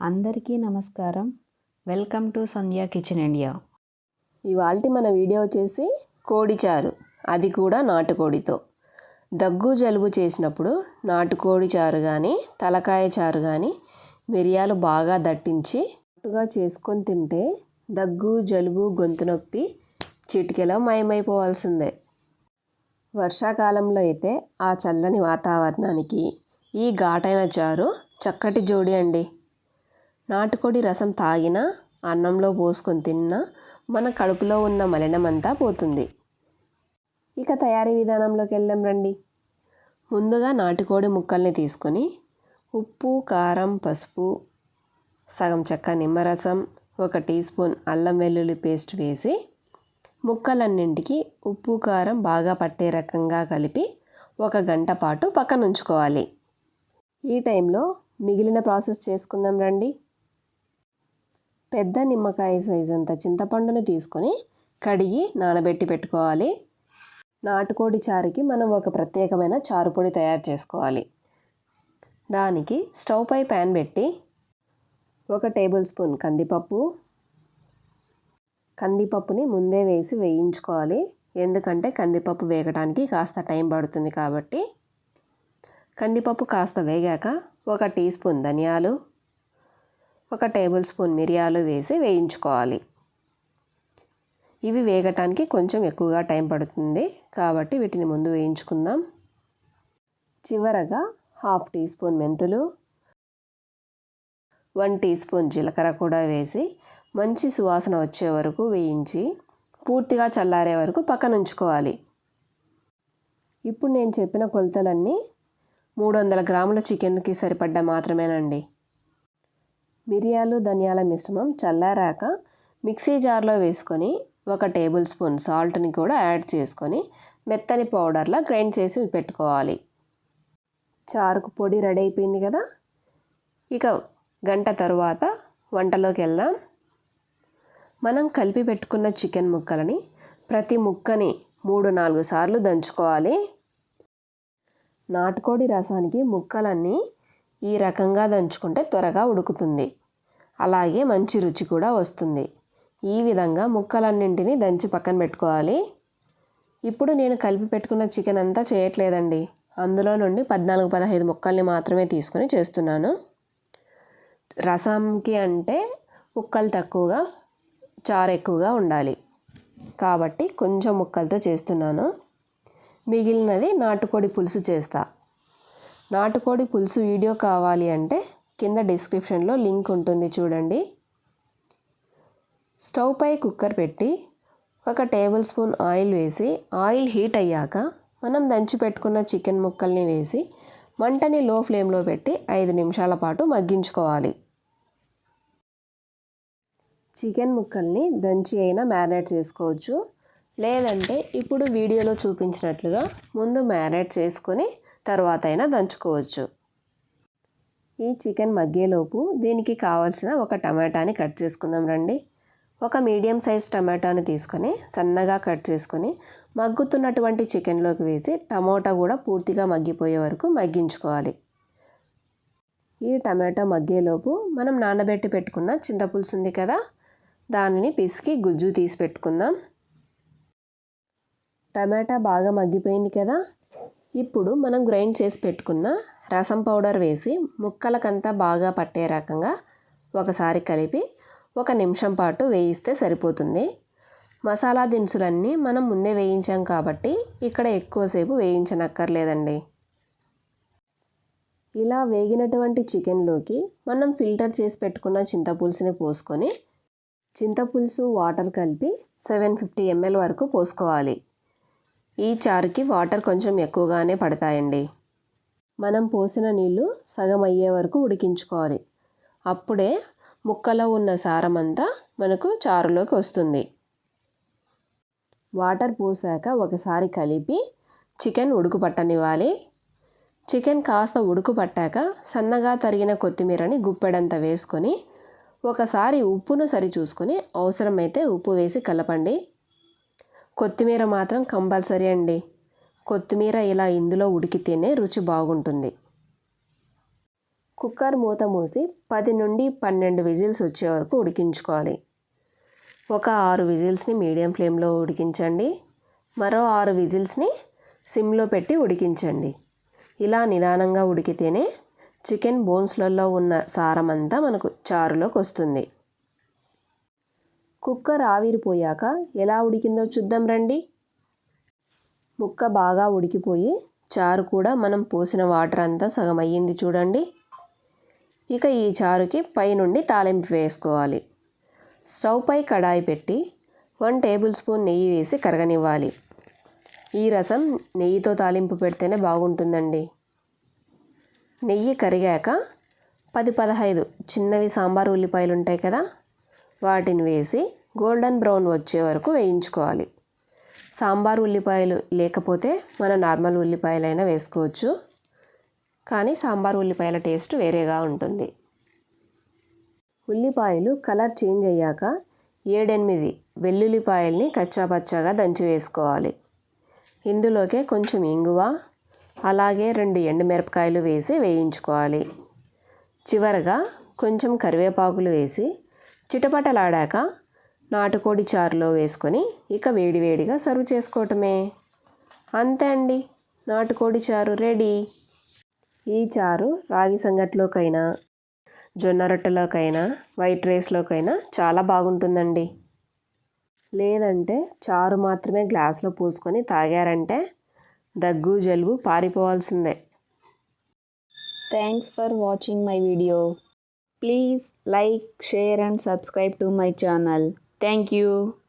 అందరికీ నమస్కారం. Welcome to Sandhya kitchen India. ఇవాళ మన వీడియో వచ్చేసి కోడి చారు అది కూడా నాటుకోడితో. దగ్గు జలుబు చేసినప్పుడు నాటుకోడి చారు కానీ తలకాయ చారు కానీ మిరియాలు బాగా దట్టించి అట్టుగా చేసుకొని తింటే దగ్గు జలుబు గొంతు నొప్పి చిటికెలో మయమైపోవాల్సిందే. వర్షాకాలంలో అయితే ఆ చల్లని వాతావరణానికి ఈ ఘాటైన చారు చక్కటి జోడి అండి. నాటుకోడి రసం తాగినా అన్నంలో పోసుకొని తిన్నా మన కడుపులో ఉన్న మలినమంతా పోతుంది. ఇక తయారీ విధానంలోకి వెళ్దాం రండి. ముందుగా నాటుకోడి ముక్కల్ని తీసుకొని ఉప్పు కారం పసుపు సగం చెక్క నిమ్మరసం ఒక టీ స్పూన్ అల్లం వెల్లుల్లి పేస్ట్ వేసి ముక్కలన్నింటికి ఉప్పు కారం బాగా పట్టే రకంగా కలిపి ఒక గంట పాటు పక్కన ఉంచుకోవాలి ఈ టైంలో మిగిలిన ప్రాసెస్ చేసుకుందాం రండి. పెద్ద నిమ్మకాయ సైజ్ అంత చింతపండుని తీసుకొని కడిగి నానబెట్టి పెట్టుకోవాలి. నాటుకోడి చారుకి మనం ఒక ప్రత్యేకమైన చారు పొడి తయారు చేసుకోవాలి. దానికి స్టవ్ పై ప్యాన్ పెట్టి ఒక టేబుల్ స్పూన్ కందిపప్పు కందిపప్పుని ముందే వేసి వేయించుకోవాలి. ఎందుకంటే కందిపప్పు వేగడానికి కాస్త టైం పడుతుంది కాబట్టి. కందిపప్పు కాస్త వేగాక ఒక టీ స్పూన్ ధనియాలు ఒక టేబుల్ స్పూన్ మిరియాలు వేసి వేయించుకోవాలి. ఇవి వేగటానికి కొంచెం ఎక్కువగా టైం పడుతుంది కాబట్టి వీటిని ముందు వేయించుకుందాం. చివరగా హాఫ్ టీ స్పూన్ మెంతులు వన్ టీ స్పూన్ జీలకర్ర కూడా వేసి మంచి సువాసన వచ్చే వరకు వేయించి పూర్తిగా చల్లారే వరకు పక్కన ఉంచుకోవాలి. ఇప్పుడు నేను చెప్పిన కొలతలన్నీ మూడు వందల గ్రాముల చికెన్కి సరిపడ్డ మాత్రమేనండి. మిరియాలు ధనియాల మిశ్రమం చల్లారాక మిక్సీ జార్లో వేసుకొని ఒక టేబుల్ స్పూన్ సాల్ట్ని కూడా యాడ్ చేసుకొని మెత్తని పౌడర్లా గ్రైండ్ చేసి పెట్టుకోవాలి. చారుకు పొడి రెడీ అయిపోయింది కదా? ఇక గంట తరువాత వంటలోకి వెళ్దాం. మనం కలిపి పెట్టుకున్న చికెన్ ముక్కలని ప్రతి ముక్కని మూడు నాలుగు సార్లు దంచుకోవాలి. నాటుకోడి రసానికి ముక్కలన్నీ ఈ రకంగా దంచుకుంటే త్వరగా ఉడుకుతుంది. అలాగే మంచి రుచి కూడా వస్తుంది. ఈ విధంగా ముక్కలన్నింటినీ దంచి పక్కన పెట్టుకోవాలి. ఇప్పుడు నేను కలిపి పెట్టుకున్న చికెన్ అంతా చేయట్లేదండి. అందులో నుండి పద్నాలుగు పదహైదు ముక్కల్ని మాత్రమే తీసుకొని చేస్తున్నాను. రసంకి అంటే ముక్కలు తక్కువగా చారు ఎక్కువగా ఉండాలి. కాబట్టి కొంచెం ముక్కలతో చేస్తున్నాను. మిగిలినది నాటుకోడి పులుసు చేస్తా. నాటుకోడి పులుసు వీడియో కావాలి అంటే కింద డిస్క్రిప్షన్లో లింక్ ఉంటుంది చూడండి. స్టవ్ పై కుక్కర్ పెట్టి ఒక టేబుల్ స్పూన్ ఆయిల్ వేసి ఆయిల్ హీట్ అయ్యాక మనం దంచి పెట్టుకున్న చికెన్ ముక్కల్ని వేసి మంటని లో ఫ్లేమ్లో పెట్టి ఐదు నిమిషాల పాటు మగ్గించుకోవాలి. చికెన్ ముక్కల్ని దంచి అయినా మ్యారినేట్ చేసుకోవచ్చు. లేదంటే ఇప్పుడు వీడియోలో చూపించినట్లుగా ముందు మ్యారినేట్ చేసుకొని తర్వాత అయినా దంచుకోవచ్చు. ఈ చికెన్ మగ్గేలోపు దీనికి కావాల్సిన ఒక టమాటాని కట్ చేసుకుందాం రండి. ఒక మీడియం సైజ్ టమాటాని తీసుకొని సన్నగా కట్ చేసుకొని మగ్గుతున్నటువంటి చికెన్లోకి వేసి టమోటా కూడా పూర్తిగా మగ్గిపోయే వరకు మగ్గించుకోవాలి. ఈ టమాటా మగ్గేలోపు మనం నానబెట్టి పెట్టుకున్న చింతపులుసు ఉంది కదా దానిని పిసికి గుజ్జు తీసి పెట్టుకుందాం. టమాటా బాగా మగ్గిపోయింది కదా ఇప్పుడు మనం గ్రైండ్ చేసి పెట్టుకున్న రసం పౌడర్ వేసి ముక్కలకంతా బాగా పట్టే రకంగా ఒకసారి కలిపి ఒక నిమిషం పాటు వేయిస్తే సరిపోతుంది. మసాలా దినుసులన్నీ మనం ముందే వేయించాం కాబట్టి ఇక్కడ ఎక్కువసేపు వేయించనక్కర్లేదండి. ఇలా వేగినటువంటి చికెన్లోకి మనం ఫిల్టర్ చేసి పెట్టుకున్న చింతపులుసుని పోసుకొని చింతపులుసు వాటర్ కలిపి సెవెన్ ఫిఫ్టీ ఎంఎల్ వరకు పోసుకోవాలి. ఈ చారుకి వాటర్ కొంచెం ఎక్కువగానే పడతాయండి. మనం పోసిన నీళ్ళు సగం అయ్యే వరకు ఉడికించుకోవాలి. అప్పుడే ముక్కలో ఉన్న సారం అంతా మనకు చారులోకి వస్తుంది. వాటర్ పోసాక ఒకసారి కలిపి చికెన్ ఉడుకు పట్టనివ్వాలి. చికెన్ కాస్త ఉడుకు పట్టాక సన్నగా తరిగిన కొత్తిమీరని గుప్పెడంత వేసుకొని ఒకసారి ఉప్పును సరిచూసుకొని అవసరమైతే ఉప్పు వేసి కలపండి. కొత్తిమీర మాత్రం కంపల్సరీ అండి. కొత్తిమీర ఇలా ఇందులో ఉడికితేనే రుచి బాగుంటుంది. కుక్కర్ మూత మూసి పది నుండి పన్నెండు విజిల్స్ వచ్చే వరకు ఉడికించుకోవాలి. ఒక ఆరు విజిల్స్ని మీడియం ఫ్లేమ్లో ఉడికించండి. మరో ఆరు విజిల్స్ని సిమ్లో పెట్టి ఉడికించండి. ఇలా నిదానంగా ఉడికితేనే చికెన్ బోన్స్లలో ఉన్న సారం అంతా మనకు చారులోకి వస్తుంది. కుక్కర్ ఆవిరిపోయాక ఎలా ఉడికిందో చూద్దాం రండి. ముక్క బాగా ఉడికిపోయి చారు కూడా మనం పోసిన వాటర్ అంతా సగం అయ్యింది చూడండి. ఇక ఈ చారుకి పైనుండి తాలింపు వేసుకోవాలి. స్టవ్ పై కడాయి పెట్టి వన్ టేబుల్ స్పూన్ నెయ్యి వేసి కరగనివ్వాలి. ఈ రసం నెయ్యితో తాలింపు పెడితేనే బాగుంటుందండి. నెయ్యి కరిగాక పది పదహైదు చిన్నవి సాంబార్ ఉల్లిపాయలు ఉంటాయి కదా వాటిని వేసి గోల్డెన్ బ్రౌన్ వచ్చే వరకు వేయించుకోవాలి. సాంబార్ ఉల్లిపాయలు లేకపోతే మన నార్మల్ ఉల్లిపాయలైనా వేసుకోవచ్చు. కానీ సాంబార్ ఉల్లిపాయల టేస్ట్ వేరేగా ఉంటుంది. ఉల్లిపాయలు కలర్ చేంజ్ అయ్యాక ఏడెనిమిది వెల్లుల్లిపాయల్ని కచ్చాపచ్చాగా దంచి వేసుకోవాలి. ఇందులోకే కొంచెం ఇంగువ అలాగే రెండు ఎండుమిరపకాయలు వేసి వేయించుకోవాలి. చివరగా కొంచెం కరివేపాకులు వేసి చిటపటలాడాక నాటుకోడి చారులో వేసుకొని ఇక వేడివేడిగా సర్వ్ చేసుకోవటమే. అంతే అండి. నాటుకోడి చారు రెడీ. ఈ చారు రాగి సంగట్లోకైనా జొన్న రొట్టెలోకైనా వైట్ రైస్లోకైనా చాలా బాగుంటుందండి. లేదంటే చారు మాత్రమే గ్లాస్లో పూసుకొని తాగారంటే దగ్గు జలుబు పారిపోవాల్సిందే. Thanks for watching my video. Please like share and subscribe to my channel. Thank you.